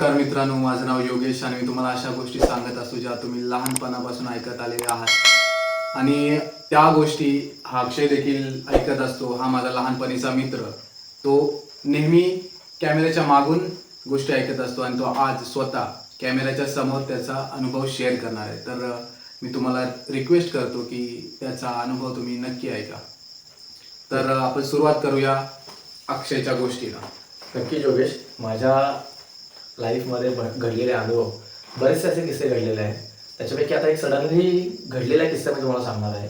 नमस्कार मित्रांनो माझं नाव योगेश आणि मी तुम्हाला अशा गोष्टी सांगत असतो ज्या तुम्ही लहानपणापासून ऐकत आलेले आहात. आणि त्या गोष्टी हा अक्षय देखील ऐकत असतो. हा माझा लहानपणीचा मित्र. तो नेहमी कॅमेऱ्याच्या मागून गोष्टी ऐकत असतो आणि तो आज स्वतः कॅमेऱ्याच्या समोर त्याचा अनुभव शेअर करणार आहे. तर मी तुम्हाला रिक्वेस्ट करतो की त्याचा अनुभव तुम्ही नक्की ऐका. तर आपण सुरुवात करूया अक्षयच्या गोष्टीला. नक्की योगेश. माझ्या लाईफमध्ये घडलेले अनुभव बरेचसे असे किस्से घडलेले आहेत. त्याच्यापैकी आता एक सडनली घडलेला किस्सा मी तुम्हाला सांगणार आहे.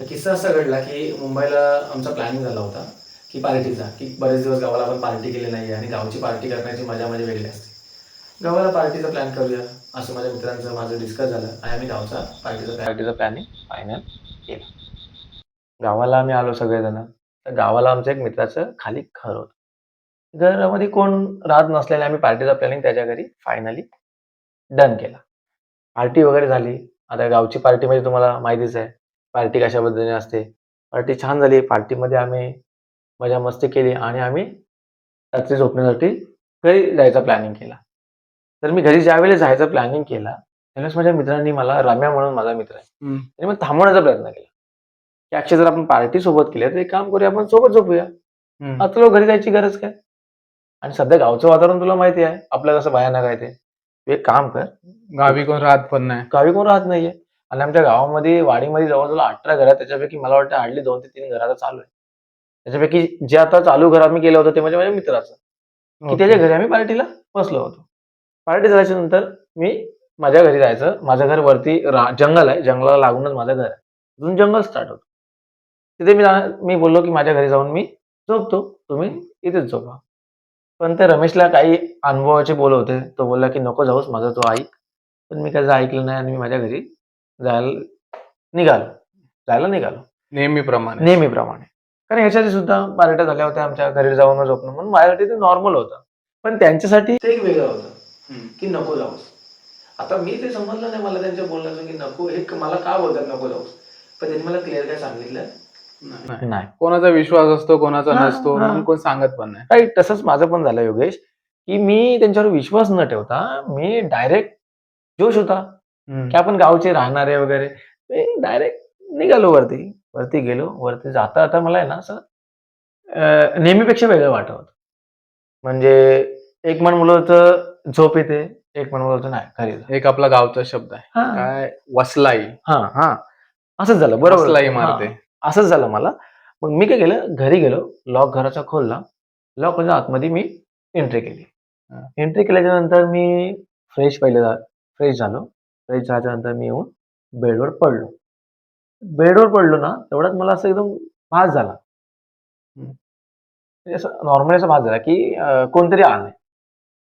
तर किस्सा असा घडला की मुंबईला आमचा प्लॅनिंग झाला होता की पार्टीचा की बरेच दिवस गावाला आपण पार्टी केली नाही आणि गावची पार्टी करण्याची मजा म्हणजे वेगळी असते. गावाला पार्टीचा प्लॅन करूया असं माझ्या मित्रांचं माझं डिस्कस झालं आणि आम्ही गावचा पार्टीचा पार्टीचा प्लॅनिंग फायनल केला. गावाला आम्ही आलो सगळेजण. तर गावाला आमच्या एक मित्राचं खाली घर होतं. घरामध्ये कोण राहत नसल्याने आम्ही पार्टीचा प्लॅनिंग त्याच्या घरी. फायनली डन केला. पार्टी वगैरे झाली. आता गावची पार्टी म्हणजे तुम्हाला माहितीच आहे. पार्टी कशा पद्धतीने असते? पार्टी छान झाली. पार्टीमध्ये आम्ही मजा मस्ती केली आणि आम्ही रात्री झोपण्यासाठी घरी जायचा प्लॅनिंग केला. तर मी घरी ज्यावेळेस जायचा प्लॅनिंग केला त्यावेळेस माझ्या मित्रांनी मला रम्या म्हणून माझा मित्र आहे. त्याने मग थांबवण्याचा प्रयत्न केला. की अक्षय जर आपण पार्टी सोबत केली तर एक काम करूया आपण सोबत झोपूया. आता घरी जायची गरज काय? आणि सध्या गावचं वातावरण तुला माहिती आहे आपलं कसं भयानक आहे ते. एक काम कर. गावी कोण राहत पण नाही. गावी कोण राहत नाहीये. आणि आमच्या गावामध्ये वाडीमध्ये जवळजवळ अठरा घर आहेत. त्याच्यापैकी मला वाटतं हार्डली दोन ते तीन घराचं चालू आहे. त्याच्यापैकी जे आता चालू घर आम्ही केलं होतं ते म्हणजे माझ्या मित्राचं. की त्याच्या घरी आम्ही पार्टीला बसलो होतो. पार्टी झाल्याच्यानंतर मी माझ्या घरी जायचं. माझं घर वरती जंगल आहे. जंगलाला लागूनच माझं घर आहे. अजून जंगल स्टार्ट होतं. तिथे मी मी बोललो की माझ्या घरी जाऊन मी झोपतो. तुम्ही इथेच झोपा. पण ते रमेशला काही अनुभवाचे बोल होते. तो बोलला की नको जाऊस माझा तो ऐक. पण मी त्याचं ऐकलं नाही आणि मी माझ्या घरी जायला निघालो. जायला निघालो. नेहमीप्रमाणे. नेहमीप्रमाणे. कारण ह्याच्यासाठी सुद्धा पार्ट्या झाल्या होत्या आमच्या घरी जाऊन झोपणं. म्हणून माझ्यासाठी ते नॉर्मल होतं. पण त्यांच्यासाठी ते एक वेगळं होतं. की नको जाऊस. आता मी ते समजलं नाही मला त्यांच्या बोलण्याचं की नको हे मला का बोलतात नको जाऊस? पण त्यांनी मला क्लिअर काय सांगितलं? नाही. नाही. कोणाचा विश्वास असतो कोणाचा हा, नसतो हा. म्हणून कोण सांगत पण नाही. राईट तसंच माझं पण झालं योगेश की मी त्यांच्यावर विश्वास न ठेवता मी डायरेक्ट जोश होता. की आपण गावचे राहणारे वगैरे मी डायरेक्ट निघालो वरती वरती गेलो वरती जाता आता मला आहे ना असं अं, नेहमीपेक्षा वेगळं वाटत होतं. म्हणजे एक मन मुलं होतं झोप येते एक मन मुलं होतं नाही घरी जा. एक आपला गावचा शब्द आहे. हा. काय? वसलाई. हा. हा. असंच झालं बरोबर. वसलाई हा. मारते. असंच झालं मला. मग मी काय केलं? घरी गेलो. लॉक घराचा खोलला. लॉक म्हणजे आतमध्ये मी एंट्री केली. एंट्री केल्याच्यानंतर मी फ्रेश पहिले फ्रेश झालो. फ्रेश झाल्याच्यानंतर मी येऊन बेडवर पडलो. बेडवर पडलो ना तेवढ्यात मला असं एकदम भास झाला. असं नॉर्मली असा भास झाला की कोणतरी आलंय.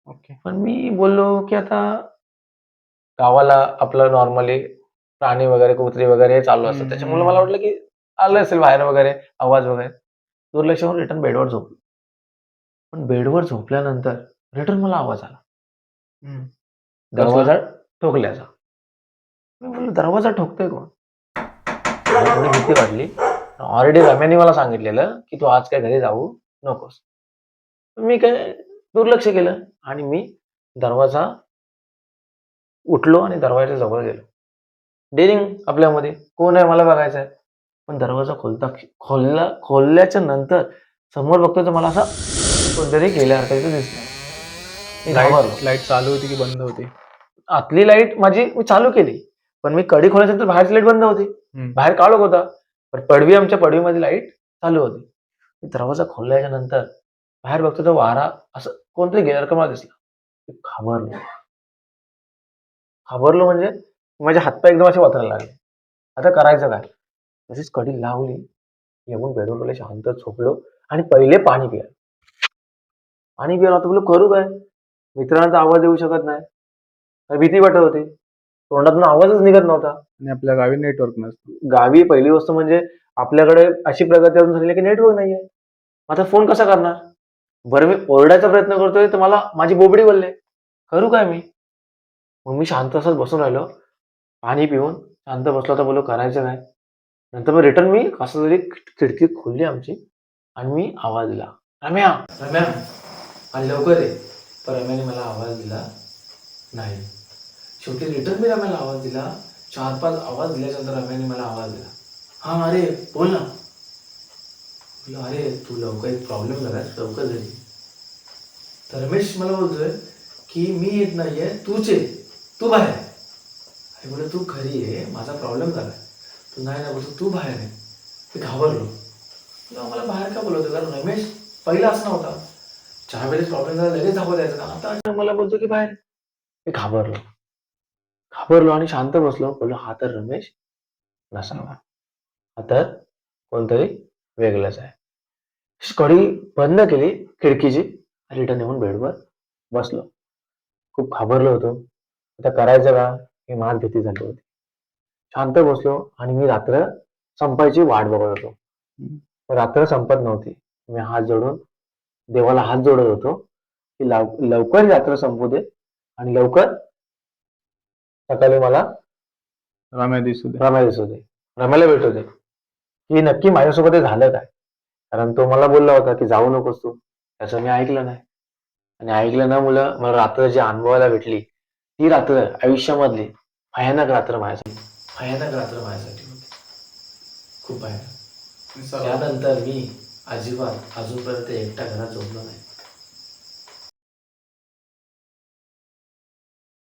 ओके पण मी बोललो की आता गावाला आपलं नॉर्मली प्राणी वगैरे कुत्री वगैरे चालू असतं हम्म, त्याच्यामुळे. मला वाटलं की आलं असेल बाहेर वगैरे आवाज वगैरे. दुर्लक्ष होऊन रिटर्न बेडवर झोपलो. पण बेडवर झोपल्यानंतर रिटर्न मला आवाज आला. दरवाजा ठोकल्याचा मी बोललो दरवाजा ठोकतोय कोण? थोडी भीती वाटली. ऑलरेडी रम्याने मला सांगितलेलं की तू आज काय घरी जाऊ नकोस. मी काय दुर्लक्ष केलं आणि मी दरवाजा उठलो आणि दरवाजाच्या जवळ गेलो. डेरिंग आपल्यामध्ये. कोण आहे? मला बघायचं आहे पण दरवाजा खोलता खोलला खोलल्याच्या नंतर समोर बघतोय तर मला असा कोणतरी गेल्यासारखं तिथे दिसलं घाबरलो. लाइट लाइट चालू होती की बंद होती? आतली लाइट माझी मी चालू केली. पण मी कडी खोल्यानंतर बाहेरची लाइट बंद होती. हम्म. बाहेर काळोख होता? पण पडवी आमच्या पडवीमध्ये लाइट चालू होती. मी दरवाजा खोलल्याच्या नंतर बाहेर बघतो तर वारा असं कोणतरी गेल्यासारखं मला दिसला. मी घाबरलो. घाबरलो म्हणजे माझे हातपाय एकदम असे वाचायला लागले. आता करायचं काय? तशीच कडी लावली. येऊन बेडवर गेले शांत झोपलो आणि पहिले पाणी पिया पाणी पियाला आता बोललो करू काय? मित्रांना तर आवाज येऊ शकत नाही. भीती वाटत होती. तोंडातून आवाजच निघत नव्हता. आणि आपल्या गावी नेटवर्क नसतं. गावी पहिली गोष्ट म्हणजे आपल्याकडे अशी प्रगती अजून झालेली आहे की नेटवर्क नाहीये. आता फोन कसा करणार? बरं मी ओरडायचा प्रयत्न करतोय तर मला माझी बोबडी बोलले करू काय मी? मग मी शांत असंच बसून राहिलो. पाणी पिऊन शांत बसलो तर बोललो करायचं काय? नंतर मग रिटर्न मी कसं तरी खिडकी खोलली आमची आणि मी आवाज दिला रम्या रम्या आणि लवकर ये. पण रम्याने मला आवाज दिला नाही. शेवटी रिटर्न मी रम्याला आवाज दिला चार पाच आवाज दिल्याच्यानंतर रम्याने मला आवाज दिला हा अरे बोल ना. अरे तू लवकर एक प्रॉब्लेम झाला लवकर झाली तर रमेश मला बोलतोय की मी येत नाही आहे तूच ये तू बाहेर. आहे. अरे बोल तू खरी आहे माझा प्रॉब्लेम झालाय. तू नाही ना बोलतो तू बाहेर आहे ते घाबरलो तुला मला बाहेर का बोलवतो? कारण रमेश पहिला असं नव्हता. चार वेळेस प्रॉब्लेम झाला लगेच धावत यायचं का आता अचानक मला बोलतो की बाहेर मी घाबरलो. घाबरलो आणि शांत बसलो. बोललो हा तर रमेश नसावा. हा तर कोणतरी वेगळंच आहे. कडी बंद केली खिडकीची रिटर्न येऊन बेडवर बसलो. खूप घाबरलो होतो. आता करायचं का? ही मात भीती झाली होती. शांत बसलो आणि मी रात्र संपायची वाट बघत होतो. रात्र संपत नव्हती. मी हात जोडून देवाला हात जोडत होतो की लव- लवकर रात्र संपू दे आणि लवकर सकाळी मला रम्या दिसू दे. रमायला दिसू दे. रमायला भेटू दे. की नक्की माझ्यासोबत हे झालं काय? कारण तो मला बोलला होता की जाऊ नकोस तू. त्याचं मी ऐकलं नाही. आणि ऐकलं ना मुलं मला रात्र जी अनुभवायला भेटली ती रात्र आयुष्यामधली भयानक रात्र माझ्यासाठी. भयानक रात्र माझ्यासाठी होती. खूप भयानक. त्यानंतर मी अजिबात अजूनपर्यंत एकटा घरात झोपलो नाही.